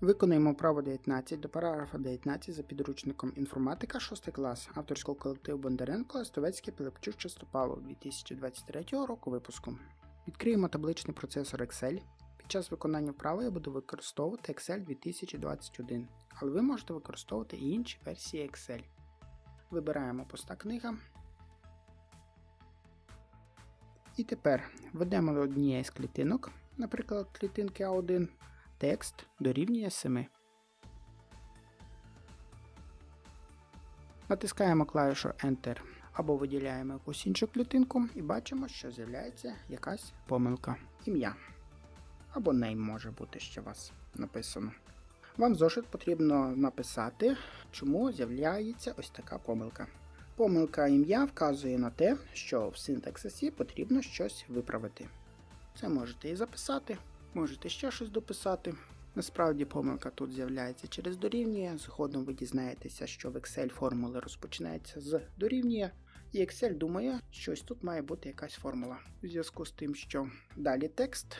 Виконуємо право 19 до параграфа 19 за підручником інформатика 6 клас авторського колективу Бондаренко Остовецький Пилипчук Частопалов 2023 року випуску. Відкриємо табличний процесор Excel. Під час виконання вправи я буду використовувати Excel 2021, але ви можете використовувати і інші версії Excel. Вибираємо поста книга. І тепер введемо до однієї з клітинок, наприклад, клітинки А1, текст дорівнює 7. Натискаємо клавішу Enter або виділяємо якусь іншу клітинку і бачимо, що з'являється якась помилка. Ім'я. Або name може бути ще у вас написано. Вам зошит потрібно написати, чому з'являється ось така помилка. Помилка ім'я вказує на те, що в синтаксисі потрібно щось виправити. Це можете і записати, можете ще щось дописати. Насправді помилка тут з'являється через дорівнює. Згодом ви дізнаєтеся, що в Excel формули розпочинаються з дорівнює, і Excel думає, що ось тут має бути якась формула. У зв'язку з тим, що далі текст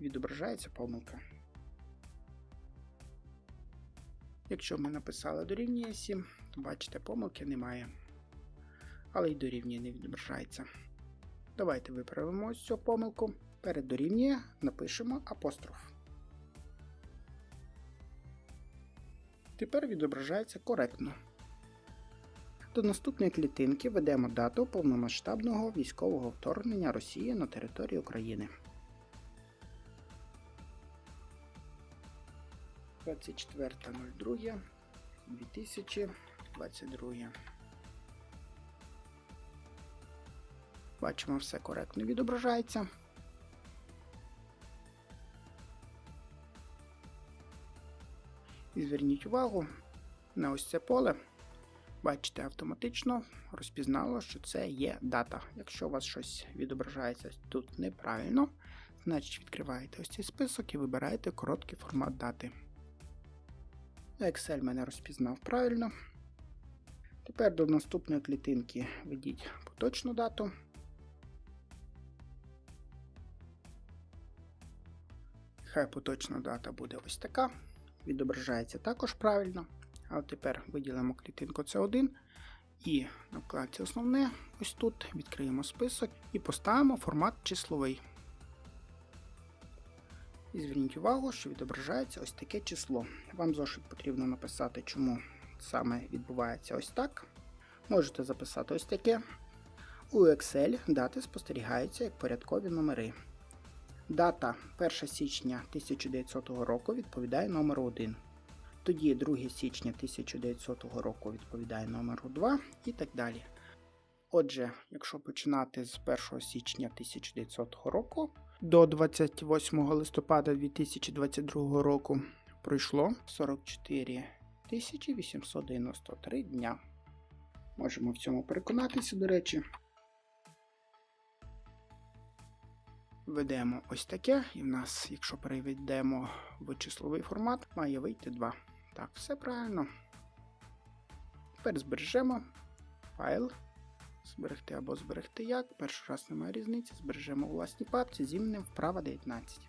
відображається помилка. Якщо ми написали дорівнює 7, то бачите, помилки немає. Але й дорівнює не відображається. Давайте виправимо ось цю помилку. Перед дорівнює напишемо апостроф. Тепер відображається коректно. До наступної клітинки ведемо дату повномасштабного військового вторгнення Росії на територію України. 24.02.2022. Бачимо, все коректно відображається. І зверніть увагу на ось це поле. Бачите, автоматично розпізнало, що це є дата. Якщо у вас щось відображається тут неправильно, значить відкриваєте ось цей список і вибираєте короткий формат дати. Excel мене розпізнав правильно. Тепер до наступної клітинки введіть поточну дату. Хай поточна дата буде ось така. Відображається також правильно. А тепер виділимо клітинку C1 і на вкладці основне, ось тут відкриємо список і поставимо формат числовий. І зверніть увагу, що відображається ось таке число. Вам зошит потрібно написати, чому саме відбувається ось так. Можете записати ось таке. У Excel дати спостерігаються як порядкові номери. Дата 1 січня 1900 року відповідає номеру 1. Тоді 2 січня 1900 року відповідає номеру 2 і так далі. Отже, якщо починати з 1 січня 1900 року до 28 листопада 2022 року пройшло 44 893 дня. Можемо в цьому переконатися, до речі. Ведемо ось таке, і в нас, якщо переведемо в числовий формат, має вийти 2. Так, все правильно. Тепер збережемо файл. Зберегти або зберегти як. Перший раз немає різниці. Збережемо у власній папці зімним вправа 19.